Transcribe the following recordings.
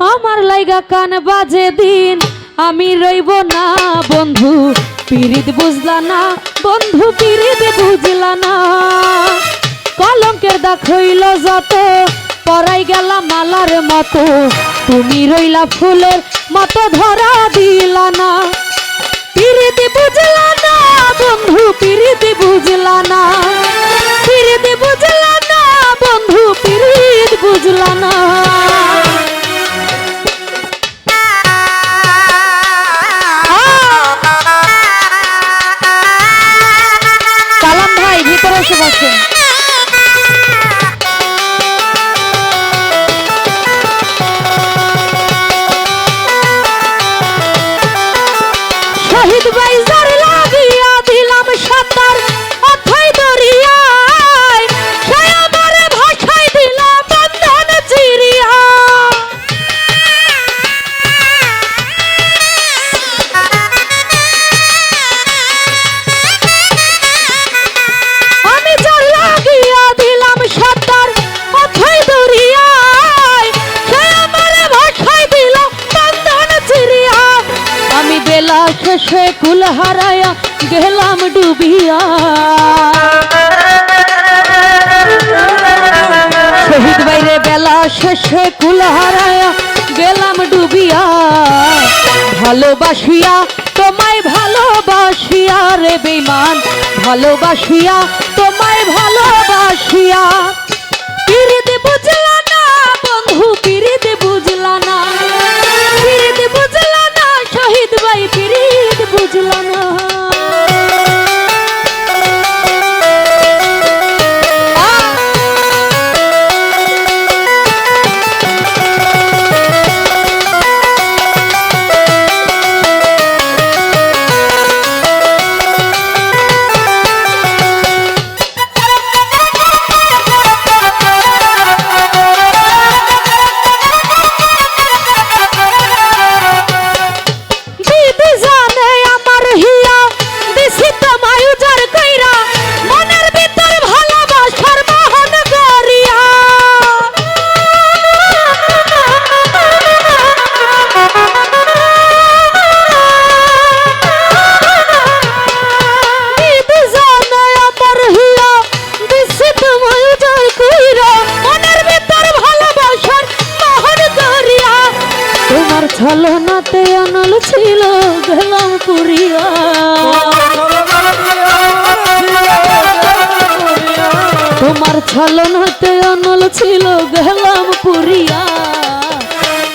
আমার লাইগা কান বাজে দিন, আমি রইব না বন্ধু। পিরিত বুঝলা না, বন্ধু পিরিত বুঝলা না। কলঙ্কের দাগ হইল যত, পরাই গেলাম মালার মতো। তুমি রইলা ফুলের মতো ধরা দিলা না। পিরিতি বুঝলা না বন্ধু ভাই শেষে কুল হারায়া গেলাম ডুবিয়া। শহীদ বাইরে বেলা শেষে কুল হারায়া গেলাম ডুবিয়া। ভালোবাসিয়া, তোমায় ভালোবাসিয়া রে বেমান ভালোবাসিয়া, তোমায় ভালোবাসিয়া। বুঝলা ছলনাতে অনল ছিল গেলাম পুরিয়া তোমার ছলনাতে অনল ছিল গেলাম পুরিয়া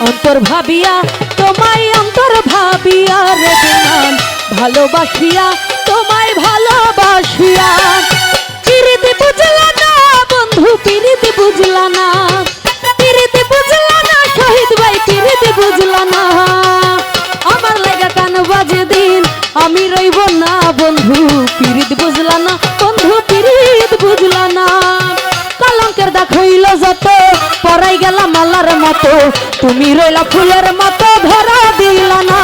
অন্তর ভাবিয়া, তোমায় অন্তর ভাবিয়া রে ভালোবাসিয়া, তোমায় ভালোবাসিয়া। আমি রইব না, বন্ধু পিরিত বুঝলা না, বন্ধু পিরিত বুঝলা না। কালঙ্কের দাগ হইল যত, পরাই গেলাম মালার মতো, তুমি রইলা ফুলের মতো, ধরা দিলা না।